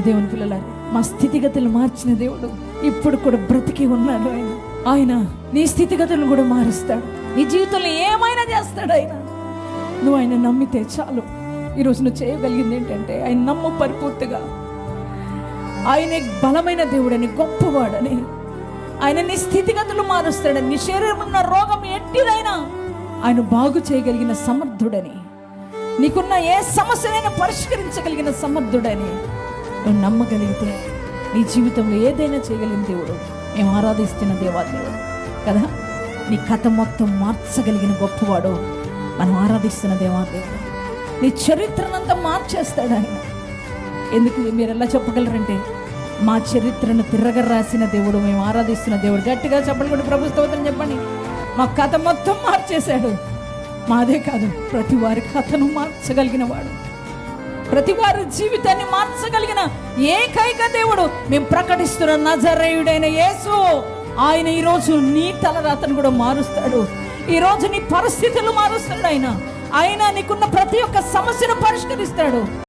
దేవుని పిల్లలారు మా స్థితిగతులు మార్చిన దేవుడు ఇప్పుడు కూడా బ్రతికి ఉన్నాడు ఆయన. ఆయన నీ స్థితిగతులను కూడా మారుస్తాడు. నీ జీవితంలో ఏమైనా చేస్తాడు ఆయన. నువ్వు ఆయన నమ్మితే చాలు. ఈరోజు నువ్వు చేయగలిగింది ఏంటంటే ఆయన నమ్ము పరిపూర్తిగా. ఆయన బలమైన దేవుడని గొప్పవాడని. ఆయన నీ స్థితిగతులు మారుస్తాడని నీ శరీరం ఉన్న రోగం ఎట్టిదైనా ఆయన బాగు చేయగలిగిన సమర్థుడని. నీకున్న ఏ సమస్యనైనా పరిష్కరించగలిగిన సమర్థుడని. నువ్వు నమ్మగలిగితే నీ జీవితంలో ఏదైనా చేయగలిగిన దేవుడు. మేము ఆరాధిస్తున్న దేవాదేవుడు కదా? నీ కథ మొత్తం మార్చగలిగిన గొప్పవాడు మనం ఆరాధిస్తున్న దేవాదేవుడు నీ చరిత్రనంతా మార్చేస్తాడు ఆయన. ఎందుకు? మీరు ఎలా చెప్పగలరంటే మా చరిత్రను తిరగ రాసిన దేవుడు మేము ఆరాధిస్తున్న దేవుడు. గట్టిగా చెప్పండి కూడా ప్రభు చెప్పండి. మా కథ మొత్తం మార్చేశాడు. మాదే కాదు ప్రతి వారి కథను మార్చగలిగిన వాడు. ప్రతి వారి జీవితాన్ని మార్చగలిగిన ఏకైక దేవుడు మేము ప్రకటిస్తున్న నజరేయుడైన యేసు. ఆయన ఈరోజు నీ తలరాతను కూడా మారుస్తాడు. ఈరోజు నీ పరిస్థితులు మారుస్తాడు ఆయన. ఆయన నీకున్న ప్రతి ఒక్క సమస్యను పరిష్కరిస్తాడు.